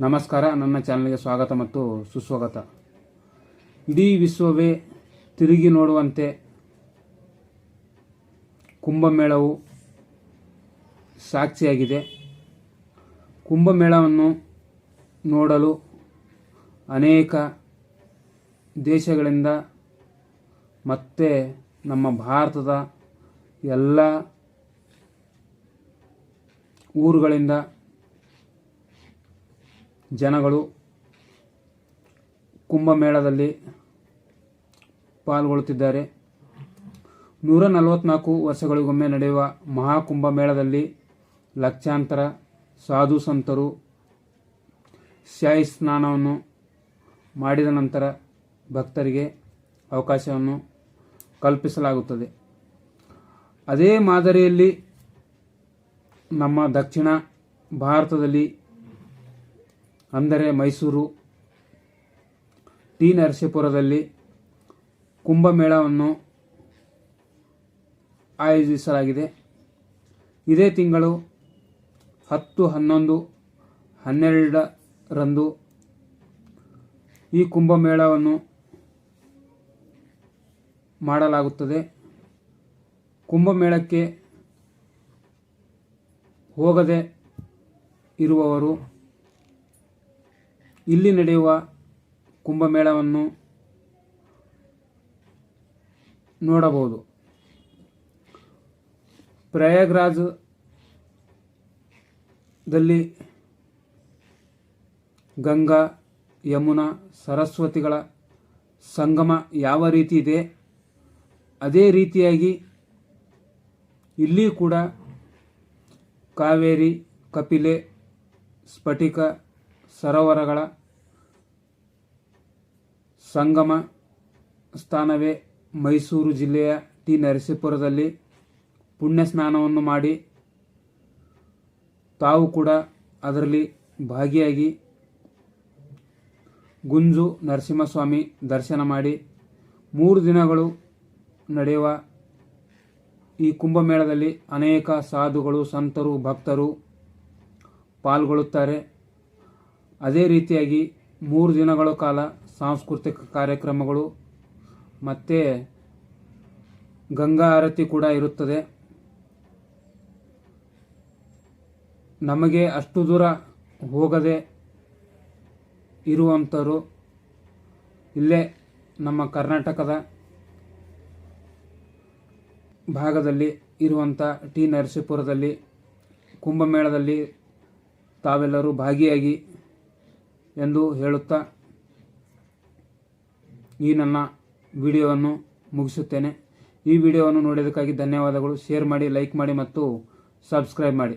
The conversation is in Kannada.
ನಮಸ್ಕಾರ, ನನ್ನ ಚಾನಲ್ಗೆ ಸ್ವಾಗತ ಮತ್ತು ಸುಸ್ವಾಗತ. ಇಡೀ ವಿಶ್ವವೇ ತಿರುಗಿ ನೋಡುವಂತೆ ಕುಂಭಮೇಳವು ಸಾಕ್ಷಿಯಾಗಿದೆ. ಕುಂಭಮೇಳವನ್ನು ನೋಡಲು ಅನೇಕ ದೇಶಗಳಿಂದ ಮತ್ತೆ ನಮ್ಮ ಭಾರತದ ಎಲ್ಲ ಊರುಗಳಿಂದ ಜನಗಳು ಕುಂಭಮೇಳದಲ್ಲಿ ಪಾಲ್ಗೊಳ್ಳುತ್ತಿದ್ದಾರೆ. ನೂರ ನಲವತ್ನಾಲ್ಕು ವರ್ಷಗಳಿಗೊಮ್ಮೆ ನಡೆಯುವ ಮಹಾಕುಂಭಮೇಳದಲ್ಲಿ ಲಕ್ಷಾಂತರ ಸಾಧು ಸಂತರು ಶಾಯಿ ಸ್ನಾನವನ್ನು ಮಾಡಿದ ನಂತರ ಭಕ್ತರಿಗೆ ಅವಕಾಶವನ್ನು ಕಲ್ಪಿಸಲಾಗುತ್ತದೆ. ಅದೇ ಮಾದರಿಯಲ್ಲಿ ನಮ್ಮ ದಕ್ಷಿಣ ಭಾರತದಲ್ಲಿ ಅಂದರೆ ಮೈಸೂರು ಟಿ ನರಸೀಪುರದಲ್ಲಿ ಕುಂಭಮೇಳವನ್ನು ಆಯೋಜಿಸಲಾಗಿದೆ. ಇದೇ ತಿಂಗಳು ಹತ್ತು, ಹನ್ನೊಂದು, ಹನ್ನೆರಡರಂದು ಈ ಕುಂಭಮೇಳವನ್ನು ಮಾಡಲಾಗುತ್ತದೆ. ಕುಂಭಮೇಳಕ್ಕೆ ಹೋಗದೆ ಇರುವವರು ಇಲ್ಲಿ ನಡೆಯುವ ಕುಂಭಮೇಳವನ್ನು ನೋಡಬಹುದು. ಪ್ರಯಾಗ್ರಾಜದಲ್ಲಿ ಗಂಗಾ, ಯಮುನಾ, ಸರಸ್ವತಿಗಳ ಸಂಗಮ ಯಾವ ರೀತಿ ಇದೆ? ಅದೇ ರೀತಿಯಾಗಿ ಇಲ್ಲಿ ಕೂಡ ಕಾವೇರಿ, ಕಪಿಲೆ, ಸ್ಫಟಿಕ ಸರೋವರಗಳ ಸಂಗಮ ಸ್ಥಾನವೇ ಮೈಸೂರು ಜಿಲ್ಲೆಯ ಟಿ. ನರಸೀಪುರದಲ್ಲಿ ಪುಣ್ಯ ಸ್ನಾನವನ್ನು ಮಾಡಿ ತಾವು ಕೂಡ ಅದರಲ್ಲಿ ಭಾಗಿಯಾಗಿ ಗುಂಜು ನರಸಿಂಹಸ್ವಾಮಿ ದರ್ಶನ ಮಾಡಿ ಮೂರು ದಿನಗಳು ನಡೆಯುವ ಈ ಕುಂಭಮೇಳದಲ್ಲಿ ಅನೇಕ ಸಾಧುಗಳು, ಸಂತರು, ಭಕ್ತರು ಪಾಲ್ಗೊಳ್ಳುತ್ತಾರೆ. ಅದೇ ರೀತಿಯಾಗಿ ಮೂರು ದಿನಗಳ ಕಾಲ ಸಾಂಸ್ಕೃತಿಕ ಕಾರ್ಯಕ್ರಮಗಳು, ಮತ್ತು ಗಂಗಾ ಆರತಿ ಕೂಡ ಇರುತ್ತದೆ. ನಮಗೆ ಅಷ್ಟು ದೂರ ಹೋಗದೆ ಇರುವಂಥವರು ಇಲ್ಲೇ ನಮ್ಮ ಕರ್ನಾಟಕದ ಭಾಗದಲ್ಲಿ ಇರುವಂಥ ಟಿ ನರಸೀಪುರದಲ್ಲಿ, ಕುಂಭಮೇಳದಲ್ಲಿ ತಾವೆಲ್ಲರೂ ಭಾಗಿಯಾಗಿ ಎಂದು ಹೇಳುತ್ತಾ ಈ ನನ್ನ ವಿಡಿಯೋವನ್ನು ಮುಗಿಸುತ್ತೇನೆ. ಈ ವಿಡಿಯೋವನ್ನು ನೋಡಿದ್ದಕ್ಕಾಗಿ ಧನ್ಯವಾದಗಳು. ಶೇರ್ ಮಾಡಿ, ಲೈಕ್ ಮಾಡಿ ಮತ್ತು ಸಬ್ಸ್ಕ್ರೈಬ್ ಮಾಡಿ.